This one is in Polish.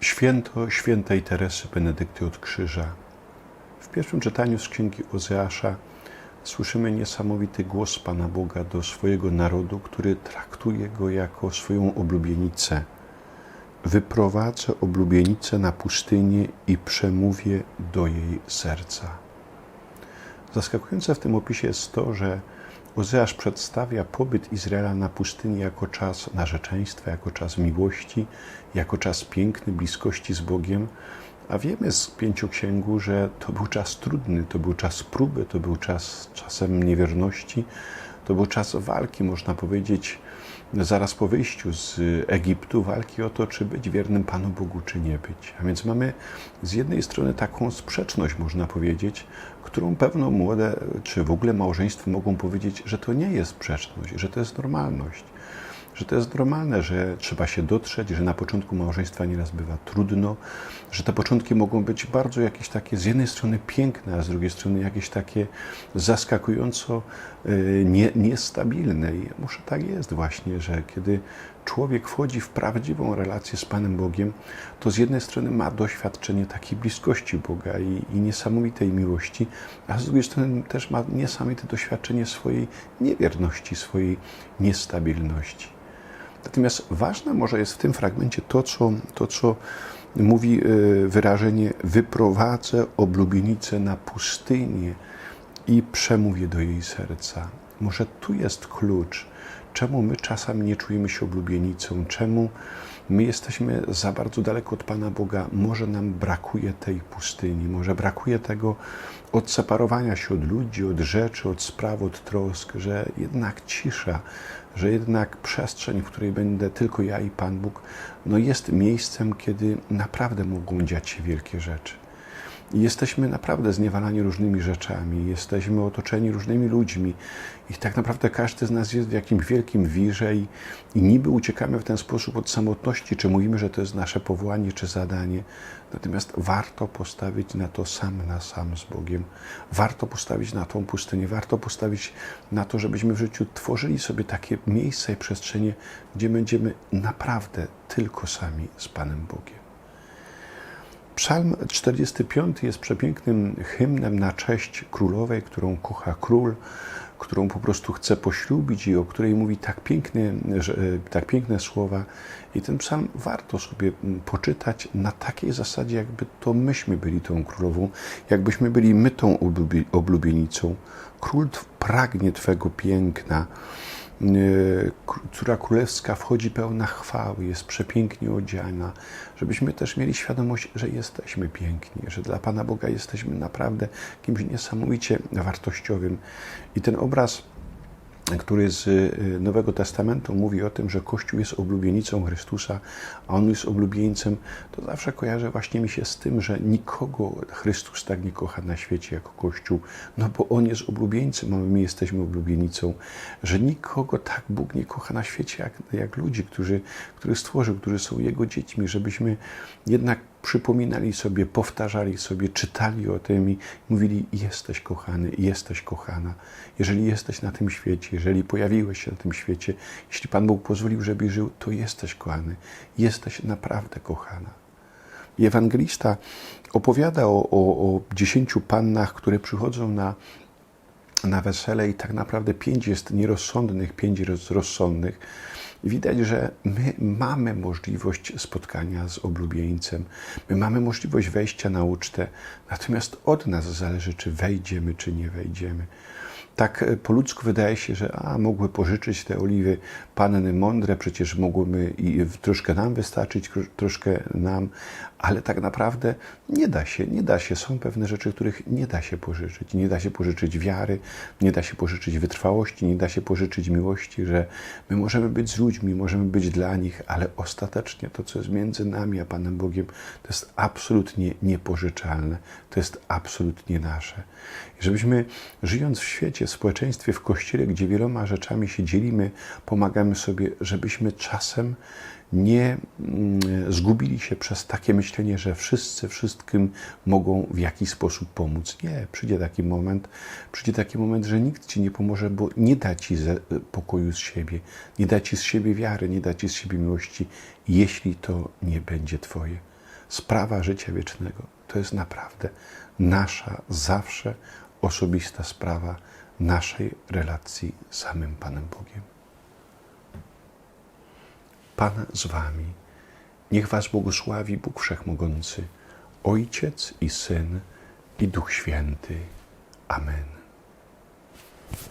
Święto świętej Teresy Benedykty od Krzyża. W pierwszym czytaniu z księgi Ozeasza słyszymy niesamowity głos Pana Boga do swojego narodu, który traktuje go jako swoją oblubienicę. Wyprowadzę oblubienicę na pustynię i przemówię do jej serca. Zaskakujące w tym opisie jest to, że Ozeasz przedstawia pobyt Izraela na pustyni jako czas narzeczeństwa, jako czas miłości, jako czas piękny, bliskości z Bogiem. A wiemy z pięcioksięgu, że to był czas trudny, to był czas próby, to był czas czasem niewierności, to był czas walki, można powiedzieć, zaraz po wyjściu z Egiptu, walki o to, czy być wiernym Panu Bogu, czy nie być. A więc mamy z jednej strony taką sprzeczność, można powiedzieć, którą pewno młode, czy w ogóle małżeństwo mogą powiedzieć, że to nie jest sprzeczność, że to jest normalność że to jest normalne, że trzeba się dotrzeć, że na początku małżeństwa nieraz bywa trudno, że te początki mogą być bardzo jakieś takie z jednej strony piękne, a z drugiej strony jakieś takie zaskakująco y, nie, niestabilne. I może tak jest właśnie, że kiedy człowiek wchodzi w prawdziwą relację z Panem Bogiem, to z jednej strony ma doświadczenie takiej bliskości Boga i, i niesamowitej miłości, a z drugiej strony też ma niesamowite doświadczenie swojej niewierności, swojej niestabilności. Natomiast ważne może jest w tym fragmencie to, co, to, co mówi e, wyrażenie wyprowadzę oblubienicę na pustynię i przemówię do jej serca. Może tu jest klucz, czemu my czasami nie czujemy się oblubienicą, czemu my jesteśmy za bardzo daleko od Pana Boga. Może nam brakuje tej pustyni, może brakuje tego odseparowania się od ludzi, od rzeczy, od spraw, od trosk, że jednak cisza, że jednak przestrzeń, w której będę tylko ja i Pan Bóg, no jest miejscem, kiedy naprawdę mogą dziać się wielkie rzeczy. I jesteśmy naprawdę zniewalani różnymi rzeczami, jesteśmy otoczeni różnymi ludźmi i tak naprawdę każdy z nas jest w jakimś wielkim wirze i, i niby uciekamy w ten sposób od samotności, czy mówimy, że to jest nasze powołanie czy zadanie. Natomiast warto postawić na to sam na sam z Bogiem. Warto postawić na tą pustynię, warto postawić na to, żebyśmy w życiu tworzyli sobie takie miejsca i przestrzenie, gdzie będziemy naprawdę tylko sami z Panem Bogiem. Psalm 45 jest przepięknym hymnem na cześć królowej, którą kocha król, którą po prostu chce poślubić i o której mówi tak piękne, tak piękne słowa. I ten psalm warto sobie poczytać na takiej zasadzie, jakby to myśmy byli tą królową, jakbyśmy byli my tą oblubienicą. Król pragnie Twego piękna która królewska wchodzi pełna chwały, jest przepięknie odziana, żebyśmy też mieli świadomość, że jesteśmy piękni, że dla Pana Boga jesteśmy naprawdę kimś niesamowicie wartościowym. I ten obraz który z y, Nowego Testamentu mówi o tym, że Kościół jest oblubienicą Chrystusa, a On jest oblubieńcem, to zawsze kojarzy właśnie mi się z tym, że nikogo Chrystus tak nie kocha na świecie jako Kościół, no bo On jest oblubieńcem, a my jesteśmy oblubienicą, że nikogo tak Bóg nie kocha na świecie jak, jak ludzi, którzy, których stworzył, którzy są Jego dziećmi, żebyśmy jednak przypominali sobie, powtarzali sobie, czytali o tym i mówili: Jesteś kochany, jesteś kochana. Jeżeli jesteś na tym świecie, jeżeli pojawiłeś się na tym świecie, jeśli Pan Bóg pozwolił, żebyś żył, to jesteś kochany, jesteś naprawdę kochana. I ewangelista opowiada o, o, o dziesięciu pannach, które przychodzą na, na wesele, i tak naprawdę pięć jest nierozsądnych, pięć jest rozsądnych widać, że my mamy możliwość spotkania z oblubieńcem, my mamy możliwość wejścia na ucztę, natomiast od nas zależy, czy wejdziemy, czy nie wejdziemy. Tak e, po ludzku wydaje się, że a, mogły pożyczyć te oliwy panny mądre, przecież mogłyby i troszkę nam wystarczyć, troszkę nam, ale tak naprawdę nie da się, nie da się. Są pewne rzeczy, których nie da się pożyczyć. Nie da się pożyczyć wiary, nie da się pożyczyć wytrwałości, nie da się pożyczyć miłości, że my możemy być z ludźmi, możemy być dla nich, ale ostatecznie to, co jest między nami a Panem Bogiem, to jest absolutnie niepożyczalne, to jest absolutnie nasze. I żebyśmy żyjąc w świecie, w społeczeństwie, w kościele, gdzie wieloma rzeczami się dzielimy, pomagamy sobie, żebyśmy czasem nie mm, zgubili się przez takie myślenie, że wszyscy wszystkim mogą w jakiś sposób pomóc. Nie, przyjdzie taki moment, przyjdzie taki moment, że nikt ci nie pomoże, bo nie da ci pokoju z siebie, nie da ci z siebie wiary, nie da ci z siebie miłości, jeśli to nie będzie Twoje. sprawa życia wiecznego to jest naprawdę nasza zawsze osobista sprawa naszej relacji z samym Panem Bogiem. Pan z Wami. Niech Was błogosławi Bóg Wszechmogący, Ojciec i Syn i Duch Święty. Amen.